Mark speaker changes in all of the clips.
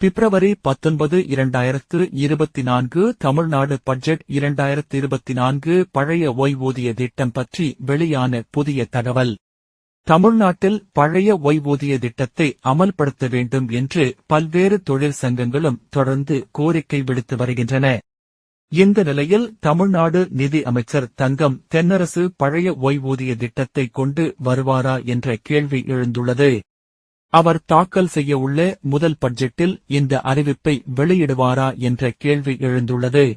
Speaker 1: பிப்ரவரி பத்தொன்பது இரண்டாயிரத்து இருபத்தி நான்கு தமிழ்நாடு பட்ஜெட் இரண்டாயிரத்து இருபத்தி நான்கு பழைய ஓய்வூதிய திட்டம் பற்றி வெளியான புதிய தகவல். தமிழ்நாட்டில் பழைய ஓய்வூதிய திட்டத்தை அமல்படுத்த வேண்டும் என்று பல்வேறு தொழிற்சங்கங்களும் தொடர்ந்து கோரிக்கை விடுத்து வருகின்றன. இந்த நிலையில் தமிழ்நாடு நிதி அமைச்சர் தங்கம் தென்னரசு பழைய ஓய்வூதிய திட்டத்தை கொண்டு வருவாரா என்ற கேள்வி எழுந்துள்ளது. அவர் தாக்கல் செய்ய உள்ள முதல் பட்ஜெட்டில் இந்த அறிவிப்பை வெளியிடுவாரா என்ற கேள்வி எழுந்துள்ளது.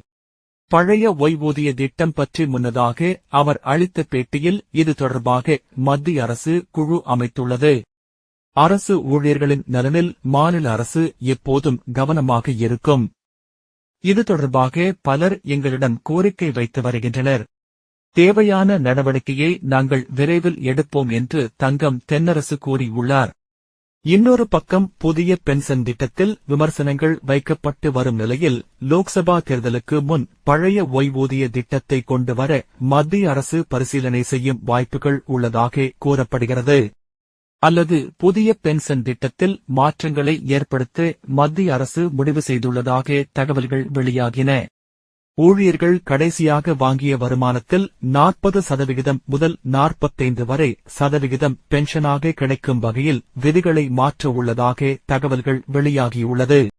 Speaker 1: பழைய ஓய்வூதிய திட்டம் பற்றி முன்னதாக அவர் அளித்த பேட்டியில் இது தொடர்பாக மத்திய அரசு குழு அமைத்துள்ளது. அரசு ஊழியர்களின் நலனில் மாநில அரசு எப்போதும் கவனமாக இருக்கும். இது தொடர்பாக பலர் எங்களிடம் கோரிக்கை வைத்து வருகின்றனர். தேவையான நடவடிக்கையை நாங்கள் விரைவில் எடுப்போம் என்று தங்கம் தென்னரசு கூறியுள்ளார். இன்னொரு பக்கம் புதிய பென்ஷன் திட்டத்தில் விமர்சனங்கள் வைக்கப்பட்டு வரும் நிலையில் லோக்சபா தேர்தலுக்கு முன் பழைய ஓய்வூதிய திட்டத்தை கொண்டு வர மத்திய அரசு பரிசீலனை செய்யும் வாய்ப்புகள் உள்ளதாக கூறப்படுகிறது. அல்லது புதிய பென்ஷன் திட்டத்தில் மாற்றங்களை ஏற்படுத்த மத்திய அரசு முடிவு செய்துள்ளதாக தகவல்கள் வெளியாகின. ஊழியர்கள் கடைசியாக வாங்கிய வருமானத்தில் நாற்பது சதவிகிதம் முதல் நாற்பத்தைந்து வரை சதவிகிதம் பென்ஷனாக கிடைக்கும் வகையில் விதிகளை மாற்ற உள்ளதாக தகவல்கள் வெளியாகியுள்ளது.